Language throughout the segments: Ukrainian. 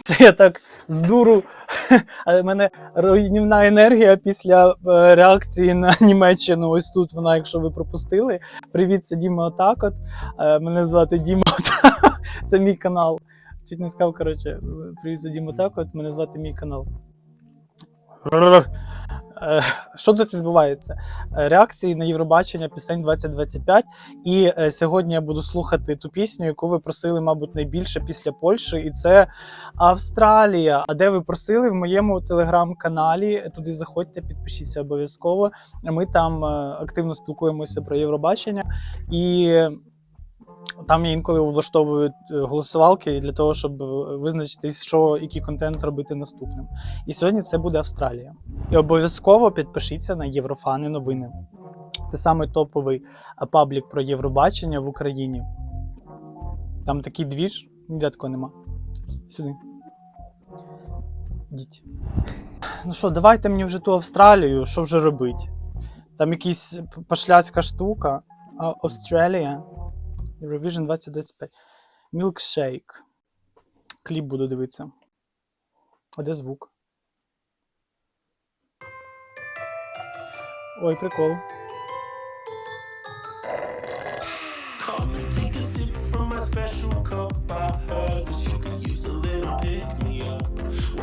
Це я так з дуру. Але мене руйнівна енергія після е, реакції на Німеччину. Ось тут вона, якщо ви пропустили. Привіт, це Діма Отакот. Е, Мене звати Діма Отакот. Це мій канал. Чуть не сказав, коротше, привіт, це Діма Отакот. Мене звати мій канал. Е, Що тут відбувається? Е, Реакції на Євробачення пісень 2025. І е, сьогодні я буду слухати ту пісню, яку ви просили, мабуть, найбільше після Польщі, і це Австралія. А де ви просили в моєму телеграм-каналі? Туди заходьте, підпишіться обов'язково. Ми там активно спілкуємося про Євробачення і. Там інколи влаштовують е, голосувалки для того, щоб е, визначитись, що який контент робити наступним. І сьогодні це буде Австралія. І обов'язково підпишіться на Єврофани новини. Це саме топовий паблік про Євробачення в Україні. Там такий двіж, ніде такого нема. Сюди. Ідіть. Ну що, давайте мені вже ту Австралію, що вже робить? Там якась пошляцька штука. Австралія. Eurovision 2025. Milkshake. Кліп буду дивитися. А де звук? Ой, прикол. Cup.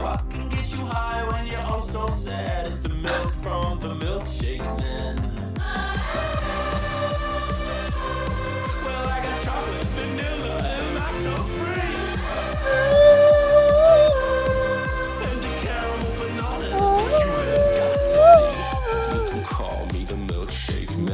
I can get you high when you're oh so sad? It's the milk from the milkshake man.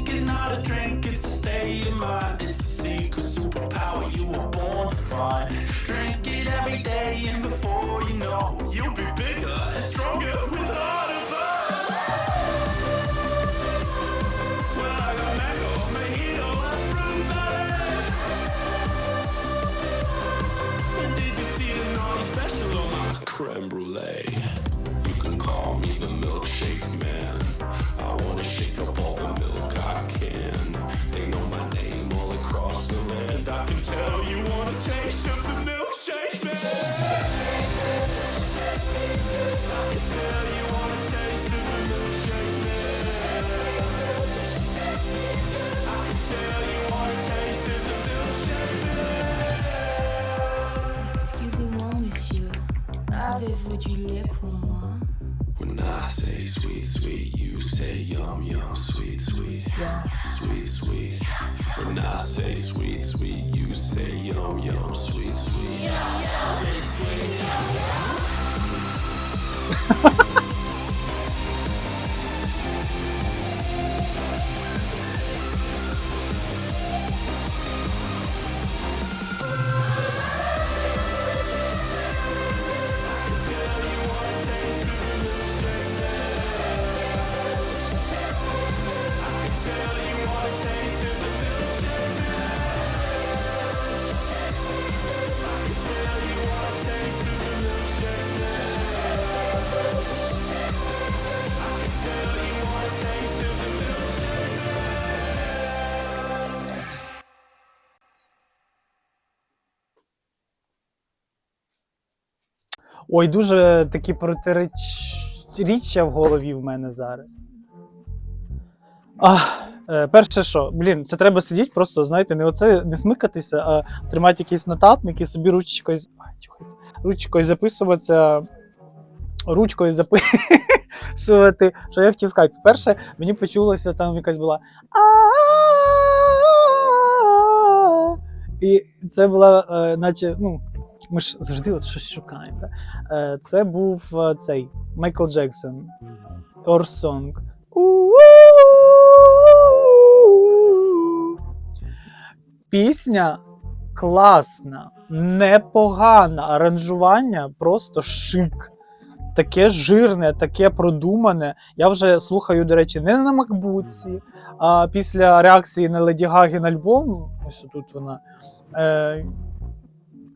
Shake is not a drink, it's a state of mind. It's a secret superpower you were born to find. Drink it every day, and before you know, you'll be bigger and stronger the naughty special on my creme brulee? You can call me the milkshake man. Yum, yum, sweet, sweet, sweet, sweet. When I say sweet, sweet, you say yum, yum, sweet, sweet. Ой, дуже такі протиріччя в голові в мене зараз. А, е, перше що, блін, це треба сидіти, просто, знаєте, не оце не смикатися, а тримати якийсь нотатник і собі ручкою, ручкою записуватися. Ручкою записувати. Що я хотів сказати? По-перше, мені почулося, там якась була. І це була, наче, ну, ми ж завжди от щось шукаємо. Да? Е, Це був е, цей Майкл Джексон. Song. Пісня класна, непогана, аранжування просто шик. таке жирне, таке продумане. Я вже слухаю, до речі, не на макбуці, а після реакції на Леді Гагі на альбом, ось тут вона. Е,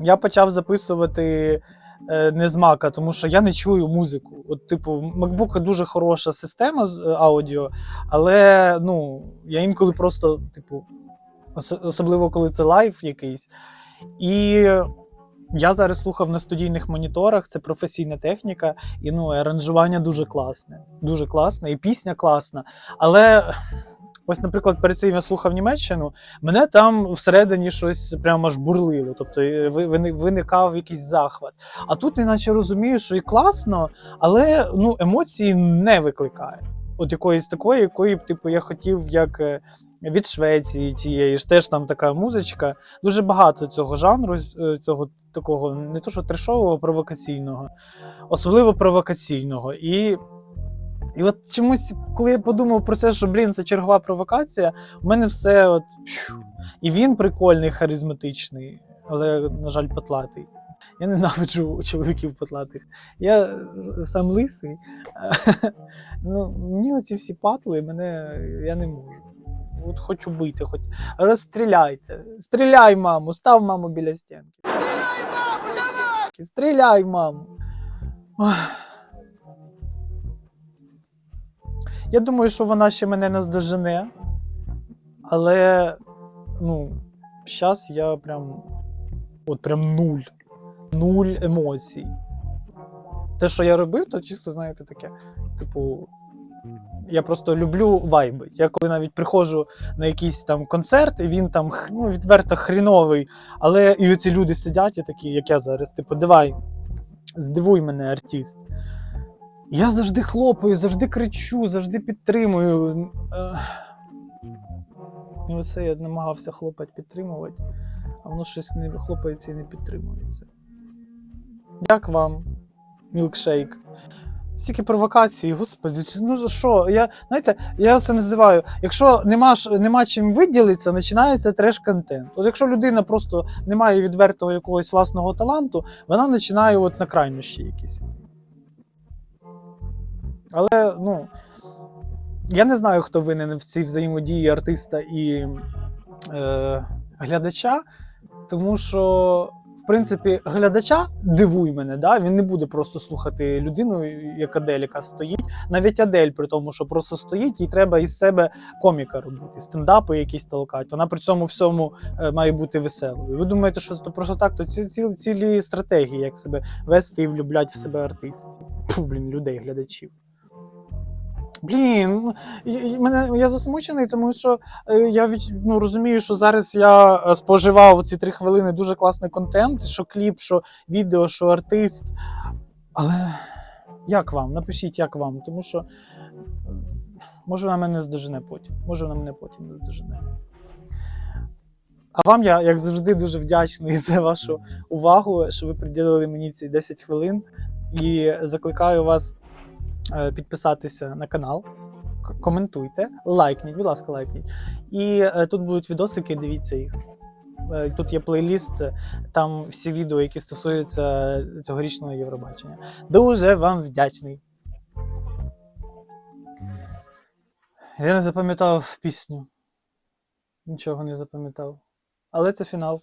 я почав записувати е, не з мака, тому що я не чую музику. От, типу, MacBook дуже хороша система з е, аудіо, але ну, я інколи просто, типу, ос- особливо коли це лайв якийсь. І я зараз слухав на студійних моніторах, це професійна техніка, і ну, аранжування дуже класне. Дуже класне, і пісня класна. Але ось, наприклад, перед цим я слухав Німеччину, мене там всередині щось прямо аж бурлило. Тобто е, ви- виникав якийсь захват. А тут, іначе розумію, що і класно, але ну, емоції не викликає. От якоїсь такої, якої б типу, я хотів, як е, від Швеції тієї ж теж там така музичка. Дуже багато цього жанру, е, цього такого не то, що трешового, провокаційного, особливо провокаційного. І, і от чомусь, коли я подумав про це, що блін, це чергова провокація, у мене все от. І він прикольний, харизматичний, але, на жаль, потлатий. Я ненавиджу чоловіків потлатих. Я сам лисий. Ну, мені оці всі патли, мене я не можу. От хочу бити, хоч розстріляйте. Стріляй, маму, став маму біля стінки. Стріляй, маму, давай! Стріляй, маму. Ох. Я думаю, що вона ще мене наздожене, але ну, зараз я прям. От прям нуль. Нуль емоцій. Те, що я робив, то чисто, знаєте, таке. Типу, я просто люблю вайби. Я коли навіть приходжу на якийсь там концерт, і він там ну, відверто хріновий, але і оці люди сидять і такі, як я зараз, типу, давай, здивуй мене, артист. Я завжди хлопаю, завжди кричу, завжди підтримую. Е, І оце я намагався хлопати, підтримувати, а воно щось не хлопається і не підтримується. Як вам, мілкшейк? Стільки провокацій, господи, ну за що? Я, знаєте, я це називаю. Якщо нема, нема чим виділитися, починається треш-контент. От якщо людина просто не має відвертого якогось власного таланту, вона починає от на крайнощі якісь. Але ну, я не знаю, хто винен в цій взаємодії артиста і е, глядача, тому що, в принципі, глядача дивуй мене, да? він не буде просто слухати людину, як Адель, яка стоїть. Навіть Адель, при тому, що просто стоїть, їй треба із себе коміка робити, стендапи якісь толкати. Вона при цьому всьому е, має бути веселою. Ви думаєте, що це просто так, то ці, ці, цілі стратегії, як себе вести і влюблять в себе артистів. Блін, людей, глядачів. Блін, мене, я засмучений, тому що е, я ну, розумію, що зараз я е, споживав ці три хвилини дуже класний контент, що кліп, що відео, що артист. Але як вам? Напишіть, як вам, тому що може вона мене здожене потім. Може вона мене потім не здожене. А вам я, як завжди, дуже вдячний за вашу увагу, що ви приділили мені ці 10 хвилин. І закликаю вас підписатися на канал, коментуйте, лайкніть, будь ласка, лайкніть. І е, тут будуть відосики, дивіться їх. Е, Тут є плейліст, е, там всі відео, які стосуються цьогорічного Євробачення. Дуже вам вдячний. Я не запам'ятав пісню. Нічого не запам'ятав. Але це фінал.